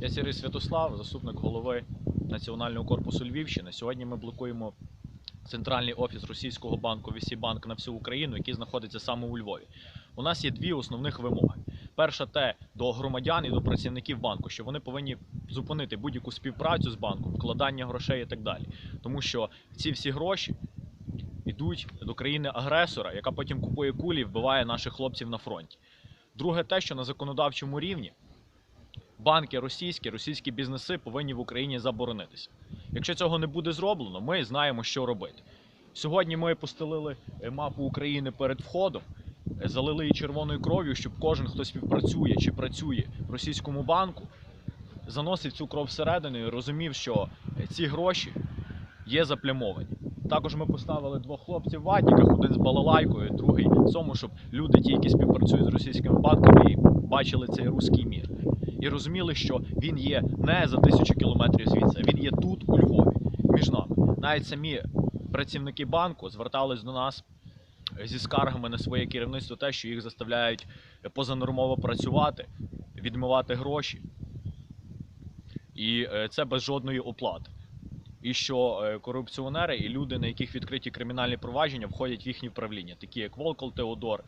Я Сірий Святослав, заступник голови Національного корпусу Львівщини. Сьогодні ми блокуємо центральний офіс російського банку Вісібанк на всю Україну, який знаходиться саме у Львові. У нас є дві основних вимоги. Перша те до громадян і до працівників банку, що вони повинні зупинити будь-яку співпрацю з банком, вкладання грошей і так далі. Тому що ці всі гроші йдуть до країни-агресора, яка потім купує кулі і вбиває наших хлопців на фронті. Друге, те, що на законодавчому рівні банки російські, російські бізнеси повинні в Україні заборонитися. Якщо цього не буде зроблено, ми знаємо, що робити. Сьогодні ми постелили е, мапу України перед входом, е, залили її червоною кров'ю, щоб кожен, хто співпрацює чи працює в російському банку, заносив цю кров всередину і розумів, що е, ці гроші є заплямовані. Також ми поставили двох хлопців в ватниках, один з балалайкою, другий в цьому, щоб люди, ті, які співпрацюють з російськими банками, бачили цей руський мір. І розуміли, що він є не за тисячу кілометрів звідси, він є тут, у Львові, між нами. Навіть самі працівники банку звертались до нас зі скаргами на своє керівництво, те, що їх заставляють позанормово працювати, відмивати гроші. І е, це без жодної оплати. І що е, корупціонери і люди, на яких відкриті кримінальні провадження, входять в їхні правління, такі як Волкол Теодор,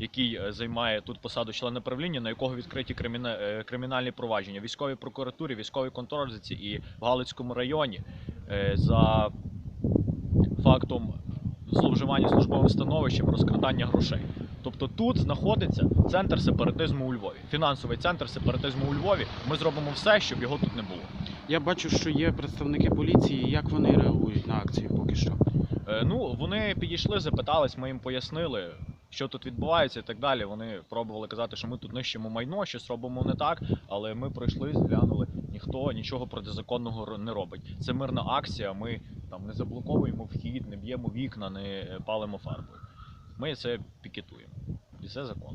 який е, займає тут посаду члена правління, на якого відкриті е, кримінальні провадження військовій прокуратурі, військовій контррозвідці і в Галицькому районі е, за фактом зловживання службовим становищем, розкрадання грошей. Тобто тут знаходиться центр сепаратизму у Львові, фінансовий центр сепаратизму у Львові. Ми зробимо все, щоб його тут не було. Я бачу, що є представники поліції. Як вони реагують на акцію поки що? Е, Ну, вони підійшли, запитались, ми їм пояснили, що тут відбувається і так далі. Вони пробували казати, що ми тут нищимо майно, щось робимо не так, але ми пройшли, зглянули, ніхто нічого протизаконного не робить. Це мирна акція. Ми там не заблоковуємо вхід, не б'ємо вікна, не е, палимо фарбою. Ми це пікетуємо. І це закон.